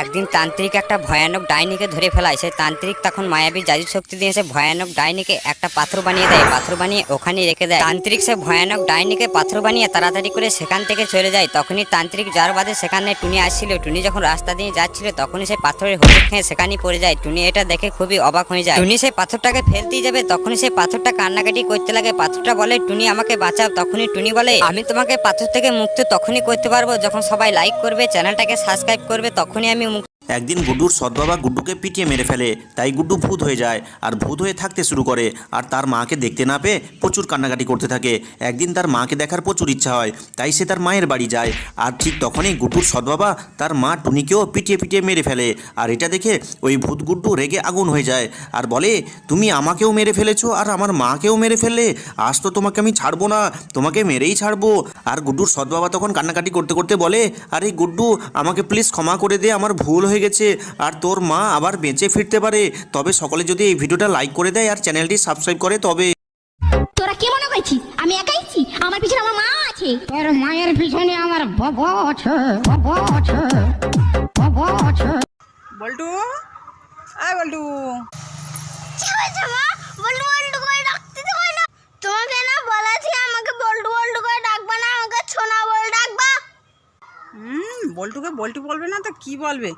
একদিন তান্ত্রিক একটা ভয়ানক ডাইনিকে ধরে ফেলায়। সেই তান্ত্রিক তখন মায়াবী জাদু শক্তি দিয়ে সে ভয়ানক ডাইনিকে একটা পাথর বানিয়ে দেয়। পাথর বানিয়ে ওখানে রেখে দেয়। তান্ত্রিক সে ভয়ানক ডাইনিকে পাথর বানিয়ে তাড়াতাড়ি করে সেখান থেকে চলে যায়। তখনই তান্ত্রিক যার বাদে সেখানে টুনি আসছিল। টুনি যখন রাস্তা দিয়ে যাচ্ছিল, তখনই সে পাথরের হোঁচট খেয়ে সেখানেই পড়ে যায়। টুনি এটা দেখে খুবই অবাক হয়ে যায়। টুনি সেই পাথরটাকে ফেলতেই যাবে, তখনই সেই পাথরটা কান্নাকাটি করতে লাগে। পাথরটা বলে, টুনি, আমাকে বাঁচাও। তখনই টুনি বলে, আমি তোমাকে পাথর থেকে মুক্ত তখনই করতে পারব। যখন সবাই লাইক করবে, চ্যানেলটাকে সাবস্ক্রাইব করবে, তখনই আমি একদিন গুড্ডুর সৎবাবা গুড্ডুকে পিটিয়ে মেরে ফেলে, তাই গুড্ডু ভূত হয়ে যায় আর ভূত হয়ে থাকতে শুরু করে। আর তার মাকে দেখতে না পেয়ে প্রচুর কান্নাকাটি করতে থাকে। একদিন তার মাকে দেখার প্রচুর ইচ্ছা হয়, তাই সে তার মায়ের বাড়ি যায়। আর ঠিক তখনই গুড্ডুর সৎবাবা তার মা টুনিকেও পিটিয়ে পিটিয়ে মেরে ফেলে। আর এটা দেখে ওই ভূত গুড্ডু রেগে আগুন হয়ে যায় আর বলে, তুমি আমাকেও মেরে ফেলেছো আর আমার মাকেও মেরে ফেললে? আজ তো তোমাকে আমি ছাড়বো না, তোমাকে মেরেই ছাড়বো। আর গুড্ডুর সৎবাবা তখন কান্নাকাটি করতে করতে বলে, আরে গুড্ডু, আমাকে প্লিজ ক্ষমা করে দে, আমার ভুল হয়ে গেছে আর তোর মা আবার বেঁচে ফিরতে পারে। তবে সকলে যদি এই ভিডিওটা লাইক করে দেয় আর চ্যানেলটি সাবস্ক্রাইব করে তবে তোরা কি মনে করছিস? আমি একাইছি আমার পিছনে আমার মা আছে। তোর মায়ের পিছনে আমার বাবা আছে বাবা আছে বাবা আছে। বল্টু? আয় বল্টু। কি হয়েছে মা? বল্টু বল্টু করে ডাকতে তো না। তোমাকে না বলেছি আমাকে বল্টু বল্টু করে ডাকবা না আমাকে ছোনা বল ডাকবা। হুম বল্টুকে বল্টু বলবে না তো কি বলবে?